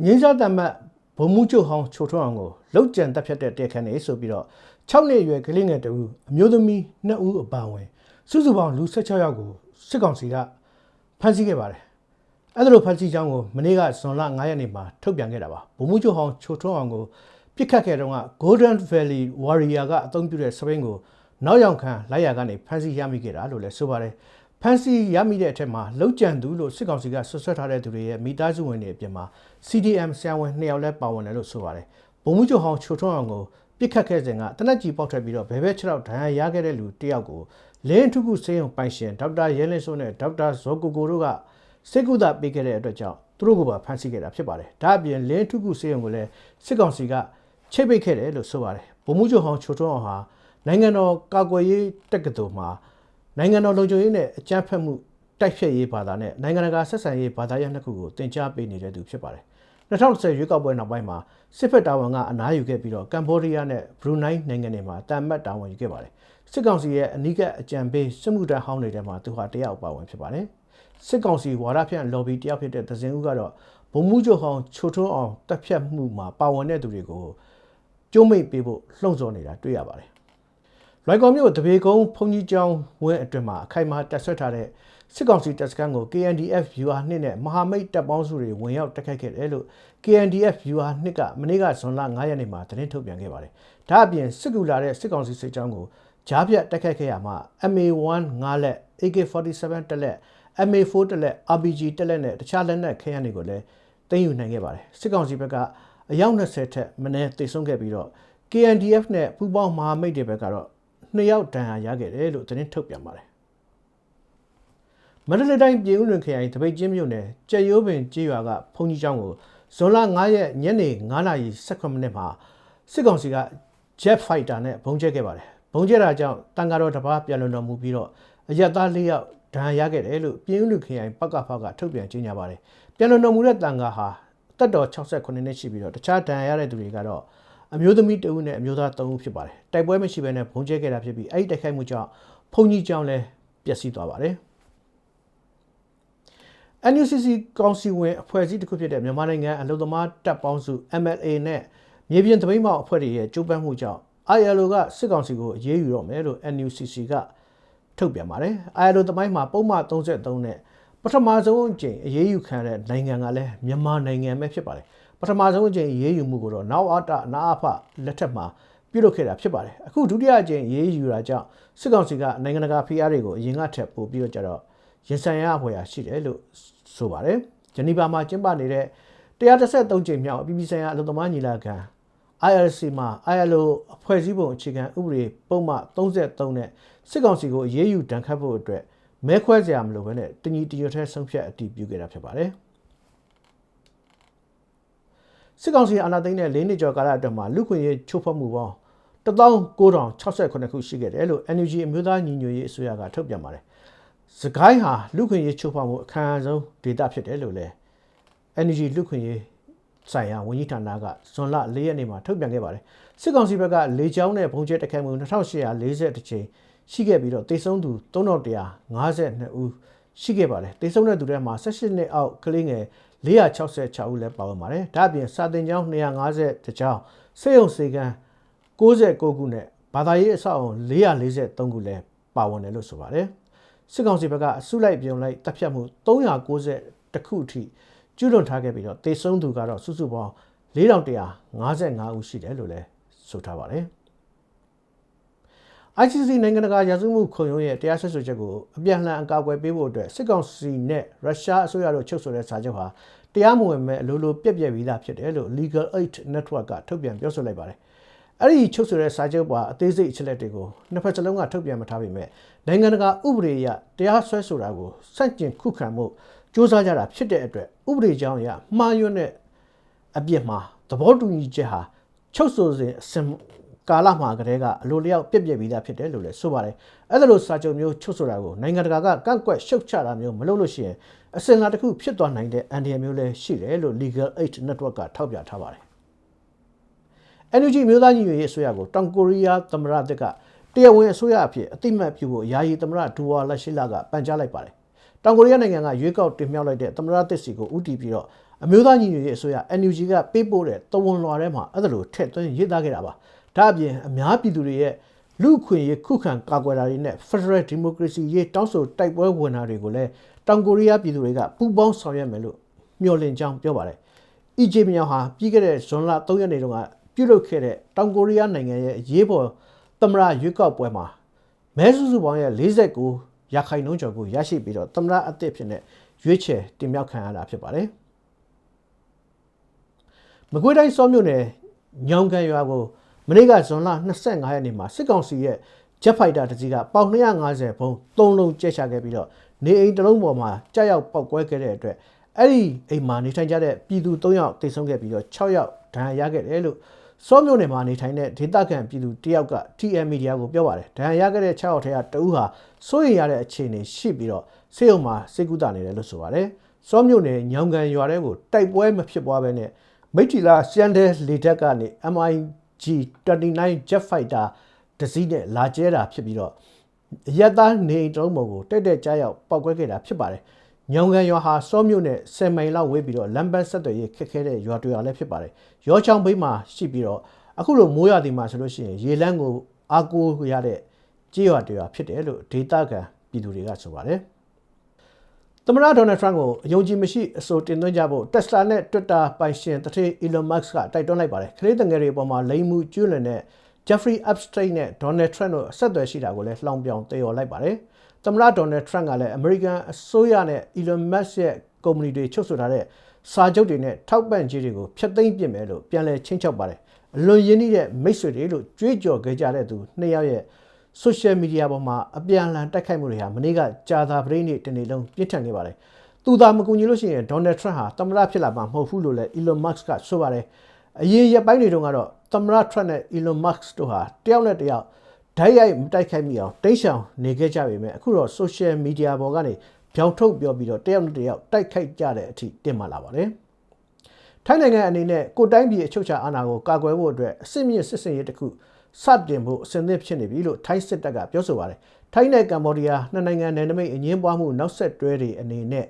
အငင်းစားတမတ်ဘုံမှုချုပ်ဟောင်းချိုထွန်းအောင်ကိုလောက်ကျန်တက်ဖြတ်တဲ့တရားခံနေဆိုပြီးတော့6နှစ်အရွယ်ကလေးငယ်တူအမျိုးသမီး2ဦးအပါအဝင်စုစုပေါင်းလူ16ယောက်ကိုစစ်ကောင်စီကဖမ်းဆီးခဲ့ပါတယ်အဲ့ဒါလိုဖမ်းဆီးကြောင်းကိုမနေ့ကဇွန်လ9ရက်နေ့မှာထုတ်ပြန်ခဲ့တာပါဘုံမှုချုပ်ဟောင်းချိုထွန်းအောင်ကိုပြစ်ခတ်ခဲ့တော့က Golden Valley Warrior ကအသုံးပြုတဲ့စပိန်ကိုနောက်ရောက်ခံလိုက်ရကနေဖမ်းဆီးရမိခဲ့တာလို့လည်းဆိုပါတယ် ဖန်စီရမိတဲ့အထက်မှာလောက်ကျန်သူလို့စစ်ကောင်စီကဆွဆွတ်ထားတဲ့သူတွေရဲ့မိသားစုဝင်တွေအပြင်မှာ CDM ဆရာဝန်2ယောက်လည်းပါဝင်တယ်လို့ဆိုပါတယ်။ဘုံမှုချုပ်ဟောင်းချိုထွန်းအောင်ကိုပြစ်ခတ်ခဲ့စဉ်ကတနက်ကြီးပေါက်ထွက်ပြီးတော့ဘဲဘဲ6ယောက်ဒဏ်ရာရခဲ့တဲ့လူတယောက်ကိုလင်းထုခုစေယုံပိုင်ရှင်ဒေါက်တာရဲလင်းစိုးနဲ့ဒေါက်တာဇော်ကိုကိုတို့ကစစ်ကူတာပေးခဲ့တဲ့အတွက်ကြောင့်သူတို့ကပါဖမ်းဆီးခဲ့တာဖြစ်ပါတယ်။ဒါအပြင်လင်းထုခုစေယုံကိုလည်းစစ်ကောင်စီကချိတ်ပိတ်ခဲ့တယ်လို့ဆိုပါတယ်။ဘုံမှုချုပ်ဟောင်းချိုထွန်းအောင်ဟာနိုင်ငံတော်ကာကွယ်ရေးတက္ကသိုလ်မှာ နိုင်ငံတော်လုံခြုံရေးနဲ့အကြမ်းဖက်မှုတိုက်ဖျက်ရေးဘာသာနဲ့နိုင်ငံတကာဆက်ဆံရေးဘာသာရပ်နှစ်ခုကိုတင် जा ပေးနေတဲ့သူဖြစ်ပါတယ်။2010ရွေးကောက်ပွဲနောက်ပိုင်းမှာစစ်ဖက်တာဝန်ကအနားယူခဲ့ပြီးတော့ကမ်ဘောဒီးယားနဲ့ဘရူနိုင်းနိုင်ငံတွေမှာတာမတ်တာဝန်ယူခဲ့ပါတယ်။စစ်ကောင်စီရဲ့အနီးကပ်အကြံပေးစစ်မှုထမ်းဟောင်းတွေထဲမှာသူဟာတယောက်ပါဝင်ဖြစ်ပါတယ်။စစ်ကောင်စီဝါဒဖြန့် lobby တယောက်ဖြစ်တဲ့သဇင်ဦးကတော့ဗိုလ်မှူးချုပ်ဟောင်းချိုထွန်းအောင်တပ်ဖြတ်မှုမှာပါဝင်တဲ့သူတွေကိုကျုံးမိတ်ပေးဖို့လှုံ့ဆော်နေတာတွေ့ရပါတယ်။ လွိုင်ကော်မြို့တပေကုန်းဘုံကြီးကျောင်းဝင်းအတွင်မှာအခိုင်အမာတက်ဆွဲထားတဲ့စစ်ကောင်စီတပ်စခန်းကို KNDF viewer နှစ်နဲ့မဟာမိတ်တပ်ပေါင်းစုတွေဝင်ရောက်တိုက်ခိုက်ခဲ့တယ်လို့ KNDF viewer နှစ်ကမနေ့ကဇွန်လ9ရက်နေ့မှာသတင်းထုတ်ပြန်ခဲ့ပါတယ်။ဒါအပြင်စစ်ကူလာတဲ့စစ်ကောင်စီစစ်ကြောင်းကိုကြားပြတ်တိုက်ခိုက်ခဲ့ရမှာ MA1 9လက် AK47 တက်လက် MA4 တက်လက် RPG တက်လက်နဲ့တခြားလက်နက်ခဲယမ်းတွေကိုလည်းသိမ်းယူနိုင်ခဲ့ပါတယ်။စစ်ကောင်စီဘက်ကအယောက်20ထက်မနည်းတိတ်ဆုံးခဲ့ပြီးတော့ KNDF နဲ့ပူးပေါင်းမဟာမိတ်တွေဘက်ကတော့ 2ယောက်တန်ရာရခဲ့တယ်လို့သတင်းထုတ်ပြန်ပါတယ်မန္တလေးတိုင်းပြည်ဦးလွင်ခရိုင်တပိတ်ချင်းမြို့နယ်ကြက်ရိုးပင်ကြေးရွာကဘုံကြီးကျောင်းကိုဇွန်လ9ရက်ညနေ9:18မိနစ်မှာစစ်ကောင်စီက Jet Fighter နဲ့ဘုံကျဲခဲ့ပါတယ်။ဘုံကျဲတာကြောင့်တန်ကားတော်တစ်ပါးပြန်လွန်တော်မူပြီးတော့အရက်သား၄ယောက်ဒဏ်ရာရခဲ့တယ်လို့ပြည်ဦးလွင်ခရိုင်ပကဖကထုတ်ပြန်ကြေညာပါတယ်။ပြန်လွန်တော်မူတဲ့တန်ကားဟာတက်တော်68နှစ်ရှိပြီးတော့တခြားဒဏ်ရာရတဲ့သူတွေကတော့ အမျိုးသမီးတဦးနဲ့အမျိုးသား3ဦးဖြစ်ပါတယ်။တိုက်ပွဲမရှိဘဲနဲ့ဘုံကျဲခဲ့တာဖြစ်ပြီးအဲ့ဒီတိုက်ခိုက်မှုကြောင့်ဘုံကြီးကျောင်းလည်းပျက်စီးသွားပါတယ်။ NUCC ကောင်စီဝင်အဖွဲ့အစည်းတစ်ခုဖြစ်တဲ့မြန်မာနိုင်ငံအလုံသမားတပ်ပေါင်းစု MLA နဲ့မြေပြင်သပိတ်မှောက်အဖွဲ့တွေရဲ့ကြိုးပမ်းမှုကြောင့် ILO ကစစ်ကောင်စီကိုအရေးယူတော့မယ်လို့ NUCC ကထုတ်ပြန်ပါတယ်။ ILO သမိုင်းမှာပုံမှန်33နဲ့ပထမဆုံးအကြိမ်အရေးယူခံတဲ့နိုင်ငံကလည်းမြန်မာနိုင်ငံပဲဖြစ်ပါတယ်။ ပထမဆုံးအကြိမ်အရေးယူမှုကိုတော့နောက်အတနာအဖလက်ထက်မှာပြုလုပ်ခဲ့တာဖြစ်ပါတယ်။အခုဒုတိယအကြိမ်အရေးယူတာကြောင့်စစ်ကောင်စီကနိုင်ငံတကာဖိအားတွေကိုအရင်ကထပ်ပို့ပြီးတော့ကြတော့ရင်ဆိုင်ရအဖွယ်ရှိတယ်လို့ဆိုပါတယ်ဂျနီဗာမှာကျင်းပနေတဲ့133ကြိမ်မြောက်အပြည်ပြည်ဆိုင်ရာအလုံသမားညီလာခံ IRC မှာ ILO အဖွဲ့စည်းပုံအခြေခံဥပဒေပုံမှန်33နဲ့စစ်ကောင်စီကိုအရေးယူတန်ခတ်ဖို့အတွက်မဲခွဲစရာမလိုဘဲနဲ့တညီတညွတ်ထဲဆုံးဖြတ်အတည်ပြုခဲ့တာဖြစ်ပါတယ် စစ်ကောင်စီအာဏာသိမ်းတဲ့၄နှစ်ကျော်ကာလအတွင်းမှာလူခွင့်ရေးချိုးဖောက်မှုပေါင်း19068ခုရှိခဲ့တယ်လို့ NUG အမျိုးသားညီညွတ်ရေးအစိုးရကထုတ်ပြန်ပါတယ်စကိုင်းဟာလူခွင့်ရေးချိုးဖောက်မှုအခမ်းအဆုံးဒေတာဖြစ်တယ်လို့လည်း Energy လူခွင့်ရေးဆိုင်ရာဝန်ကြီးဌာနကဇွန်လ၄ရက်နေ့မှာထုတ်ပြန်ခဲ့ပါတယ်စစ်ကောင်စီဘက်ကလေကြောင်းနဲ့ဘုံကျဲတိုက်ခိုက်မှု2840ကြိမ်ရှိခဲ့ပြီးတော့တေဆုံးသူ3152ဦးရှိခဲ့ပါတယ်တေဆုံးတဲ့သူတွေမှာ18နှစ်အောက်ကလေးငယ် 466ဦးလည်းပါဝင်ပါတယ်ဒါ့အပြင်စာတင်ကျောင်း250တကျောင်းစေယုံစေကန်း69ခုနဲ့ဘာသာရေးအဆောက်အုံ443ခုလည်းပါဝင်တယ်လို့ဆိုပါတယ်စစ်ကောင်စီဘက်ကအစုလိုက်ပြုံလိုက်တပ်ဖြတ်မှု390တခုအထိကျူးလွန်ထားခဲ့ပြီးတော့တေဆုံးသူကတော့စုစုပေါင်း4155ဦးရှိတယ်လို့လည်းဆိုထားပါတယ်။ ICC နိုင်ငံတကာရာဇဝတ်မှုခုံရုံးရဲ့တရားစွဲဆိုချက်ကိုအပြန်အလှန်အကာအကွယ်ပေးဖို့အတွက်စစ်ကောင်စီနဲ့ရုရှားအစိုးရတို့ချုပ်ဆိုတဲ့စာချုပ်ဟာတရားမဝင်မဲ့အလိုလိုပြက်ပြက်ပြီးသားဖြစ်တယ်လို့ Legal Aid Network ကထုတ်ပြန်ပြောဆိုလိုက်ပါတယ်။အဲ့ဒီချုပ်ဆိုတဲ့စာချုပ်ပါအသေးစိတ်အချက်လက်တွေကိုနှစ်ဖက်စလုံးကထုတ်ပြန်မထားပေမဲ့နိုင်ငံတကာဥပဒေအရတရားစွဲဆိုတာကိုစန့်ကျင်ခုခံမှုစ조사ကြတာဖြစ်တဲ့အတွက်ဥပဒေကြောင်းအရမှားယွင်းတဲ့အပြစ်မှာသဘောတူညီချက်ဟာချုပ်ဆိုစဉ်အစင် ကာလမှာကတည်းကအလိုလျောက်ပြက်ပြက်ပြီးသားဖြစ်တယ်လို့လည်းဆိုပါတယ်အဲ့ဒါလို့စာချုပ်မျိုးချုပ်ဆိုတာကိုနိုင်ငံတကာကကန့်ကွက်ရှုတ်ချတာမျိုးမလုပ်လို့ရှိရင်အစင်လာတစ်ခုဖြစ်သွားနိုင်တဲ့အန်ဒီယမျိုးလည်းရှိတယ်လို့ Legal Aid Network ကထောက်ပြထားပါတယ် NUG မျိုးသားညီညွတ်ရေးအစိုးရကိုတောင်ကိုရီးယားသမ္မတတက်ကတရားဝင်အစိုးရအဖြစ်အတိမတ်ပြုဖို့ယာယီသမ္မတဒူဝါလက်ရှိလာကပန်ကြားလိုက်ပါတယ်တောင်ကိုရီးယားနိုင်ငံကရွေးကောက်တင်မြှောက်လိုက်တဲ့သမ္မတသစ်စီကိုဥတီပြီးတော့အမျိုးသားညီညွတ်ရေးအစိုးရ NUG ကပေးပို့တဲ့တဝန်လွှာထဲမှာအဲ့ဒါလိုထည့်သွင်းရေးသားခဲ့တာပါ ဒါအပြင်အများပြည်သူတွေရဲ့လူအခွင့်အရေးခုခံကာကွယ်တာတွေနဲ့ Federal Democracy ရေးတောင်းဆိုတိုက်ပွဲဝင်တာတွေကိုလည်းတောင်ကိုရီးယားပြည်သူတွေကပူးပေါင်းဆောင်ရွက်မယ်လို့မျှော်လင့်ကြောင်းပြောပါတယ်။ EJ မြောင်ဟာပြီးခဲ့တဲ့ဇွန်လ3ရက်နေ့တုန်းကပြုလုပ်ခဲ့တဲ့တောင်ကိုရီးယားနိုင်ငံရဲ့အရေးပေါ်သမ္မတရွေးကောက်ပွဲမှာမဲစုစုပေါင်းရဲ့49ရာခိုင်နှုန်းကျော်ကိုရရှိပြီးတော့သမ္မတအသစ်ဖြစ်တဲ့ရွေးချယ်တင်မြှောက်ခံရတာဖြစ်ပါတယ်။မကွေးတိုင်းစောမြို့နယ်ညောင်ကန်ရွာကို မနေ့ကဇွန်လ25ရက်နေ့မှာစစ်ကောင်စီရဲ့ဂျက်ဖိုက်တာတစ်စီးကပေါင်250ဘုံ၃လုံးကျဲချခဲ့ပြီးတော့နေအိမ်တစ်လုံးပေါ်မှာကြောက်ရောက်ပောက်ကွဲခဲ့တဲ့အတွက်အဲ့ဒီအိမ်မှာနေထိုင်ကြတဲ့ပြည်သူ3ယောက်တိတ်ဆုံးခဲ့ပြီးတော့6ယောက်ဒဏ်ရာရခဲ့တယ်လို့စောမြို့နယ်မှာနေထိုင်တဲ့ဒေသခံပြည်သူတယောက်က TM Media ကိုပြောပါတယ်ဒဏ်ရာရခဲ့တဲ့6ယောက်ထဲကတဦးဟာစိုးရိမ်ရတဲ့အခြေအနေရှိပြီးတော့စေယုံမှာစိတ်ကူးတာနေတယ်လို့ဆိုပါတယ်စောမြို့နယ်ညောင်ကန်ရွာထဲကိုတိုက်ပွဲမဖြစ်ပွားဘဲနဲ့မိထီလာရှန်ဒဲလေတက်ကနေ MIG 29 Jet Fighter တစည်းနဲ့လာကျဲတာဖြစ်ပြီးတော့ရက်သားနေတုံးပုံကိုတက်တက်ကြားရောက်ပောက်ကွဲခဲ့တာဖြစ်ပါတယ်။ညောင်ကန်ရွာဟာစောမြို့နဲ့10မိုင်လောက်ဝေးပြီးတော့လမ်းပန်းဆက်သွယ်ရေးခက်ခဲတဲ့ရွာတွေရွာလည်းဖြစ်ပါတယ်။ရောချောင်းဘေးမှာရှိပြီးတော့အခုလိုမိုးရွာဒီမှာဆိုလို့ရှိရင်ရေလန်းကိုအားကိုးရတဲ့ကြေးရွာတွေရွာဖြစ်တယ်လို့ဒေတာကန်ပြည်သူတွေကဆိုပါတယ်။ သမ္မတဒေါ်နယ်ထရန့်ကိုအယုံကြည်မရှိအဆိုတင်သွင်းကြဖို့ Tesla နဲ့ Twitter ပိုင်ရှင်တထေး Elon Musk ကတိုက်တွန်းလိုက်ပါတယ်။ခရီးတငယ်တွေအပေါ်မှာလိမ်မှုကျွလွန်တဲ့ Jeffrey Epstein နဲ့ Donald Trump တို့အဆက်အသွယ်ရှိတာကိုလည်းလှောင်ပြောင်သေော်လိုက်ပါတယ်။သမ္မတ Donald Trump ကလည်း American အစိုးရနဲ့ Elon Musk ရဲ့ကုမ္ပဏီတွေချုပ်ဆိုထားတဲ့စာချုပ်တွေနဲ့ထောက်ပံ့ကြေးတွေကိုဖျက်သိမ်းပစ်မယ်လို့ပြန်လည်ချင်းချောက်ပါတယ်။အလွန်ရင်းနှီးတဲ့မိတ်ဆွေတွေလို့ကြွေးကြော်ခဲ့ကြတဲ့သူနှစ်ယောက်ရဲ့ social media ပေါ်မှာအပြန်အလှန်တိုက်ခိုက်မှုတွေဟာမနေ့ကကြာသာပရိနေ့တနေ့လုံးပြင်းထန်နေပါတယ်။သူသာမကူညီလို့ရှိရင် Donald Trump ဟာသမ္မတဖြစ်လာမှာမဟုတ်ဘူးလို့လည်း Elon Musk ကဆိုပါတယ်။အရင်ရက်ပိုင်းတွေတုန်းကတော့သမ္မတ Trump နဲ့ Elon Musk တို့ဟာတယောက်နဲ့တယောက်ဓာတ်ရိုက်မတိုက်ခိုက်မိအောင်တိတ်ဆောင်နေခဲ့ကြပေမဲ့အခုတော့ social media ပေါ်ကနေပြောင်ထုတ်ပြောပြီးတော့တယောက်နဲ့တယောက်တိုက်ခိုက်ကြတဲ့အထိတင်มาလာပါတယ်။ထိုင်းနိုင်ငံအနေနဲ့ကိုတိုင်းပြည်အချုပ်ချာအာဏာကိုကာကွယ်ဖို့အတွက်အစစ်မြစ်စစ်စင်ရေးတစ်ခု စတင်ဖို့အစဉ်သင့်ဖြစ်နေပြီလို့ထိုင်းစစ်တပ်ကပြောဆိုပါတယ်။ထိုင်းနဲ့ကမ္ဘောဒီးယားနှစ်နိုင်ငံနယ်နိမိတ်အငင်းပွားမှုနောက်ဆက်တွဲတွေအနေနဲ့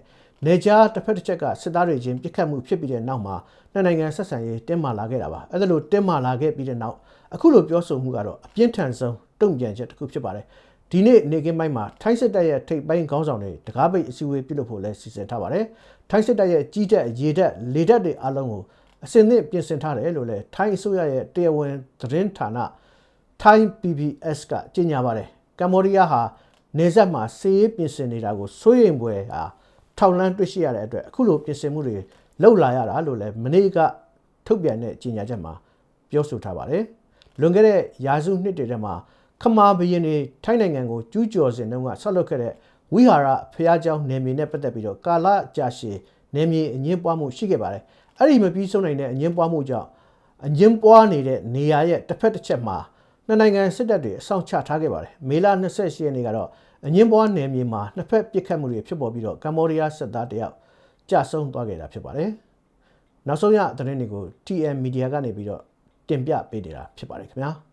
နေကြားတစ်ဖက်တစ်ချက်ကစစ်သားတွေချင်းပြစ်ခတ်မှုဖြစ်ပြီးတဲ့နောက်မှာနှစ်နိုင်ငံဆက်ဆံရေးတင်းမာလာခဲ့တာပါအဲ့ဒါလို့တင်းမာလာခဲ့ပြီးတဲ့နောက်အခုလိုပြောဆိုမှုကတော့အပြင်းထန်ဆုံးတုံ့ပြန်ချက်တစ်ခုဖြစ်ပါတယ်ဒီနေ့နေကင်းပိုင်းမှာထိုင်းစစ်တပ်ရဲ့ထိပ်ပိုင်းခေါင်းဆောင်တွေတကားပိတ်အစည်းအဝေးပြုလုပ်ဖို့လည်းစီစဉ်ထားပါတယ်ထိုင်းစစ်တပ်ရဲ့ကြီးတက်ရေတက်လေတက်တွေအလုံးကိုအစဉ်သင့်ပြင်ဆင်ထားတယ်လို့လည်းထိုင်းအစိုးရရဲ့တရားဝင်သတင်းဌာန Thai PBS ကကြေညာပါတယ်ကမ္ဘောဒီးယားဟာနေဆက်မှာစီးရေးပြင်ဆင်နေတာကိုစိုးရိမ်ပွေဟာထောက်လန်းတွေ့ရှိရတဲ့အတွက်အခုလိုပြင်ဆင်မှုတွေလှုပ်လာရတာလို့လည်းမနေ့ကထုတ်ပြန်တဲ့ကြေညာချက်မှာပြောဆိုထားပါတယ်။လွန်ခဲ့တဲ့ရာစုနှစ်တွေထဲမှာခမာဘရင်တွေထိုင်းနိုင်ငံကိုကျူးကျော်စဉ်တုန်းကဆက်လုပ်ခဲ့တဲ့ဝိဟာရဖျားเจ้าနယ်မြေနဲ့ပတ်သက်ပြီးတော့ကာလကြာရှည်နယ်မြေအငင်းပွားမှုရှိခဲ့ပါတယ်။အဲ့ဒီမပြီးဆုံးနိုင်တဲ့အငင်းပွားမှုကြောင့်အငင်းပွားနေတဲ့နေရာရဲ့တစ်ဖက်တစ်ချက်မှာ နှစ်နိုင်ငံစစ်တပ်တွေအဆောင်ချထားခဲ့ပါတယ်။မေလ28ရက်နေ့ကတော့အငင်းပွားနယ်မြေမှာနှစ်ဖက်ပစ်ခတ်မှုတွေဖြစ်ပေါ်ပြီးတော့ကမ္ဘောဒီးယားစစ်သားတယောက်ကြာဆုံးသွားခဲ့တာဖြစ်ပါတယ်။နောက်ဆုံးရသတင်းတွေကို TM Media ကနေပြီးတော့တင်ပြပေးနေတာဖြစ်ပါတယ်ခင်ဗျာ။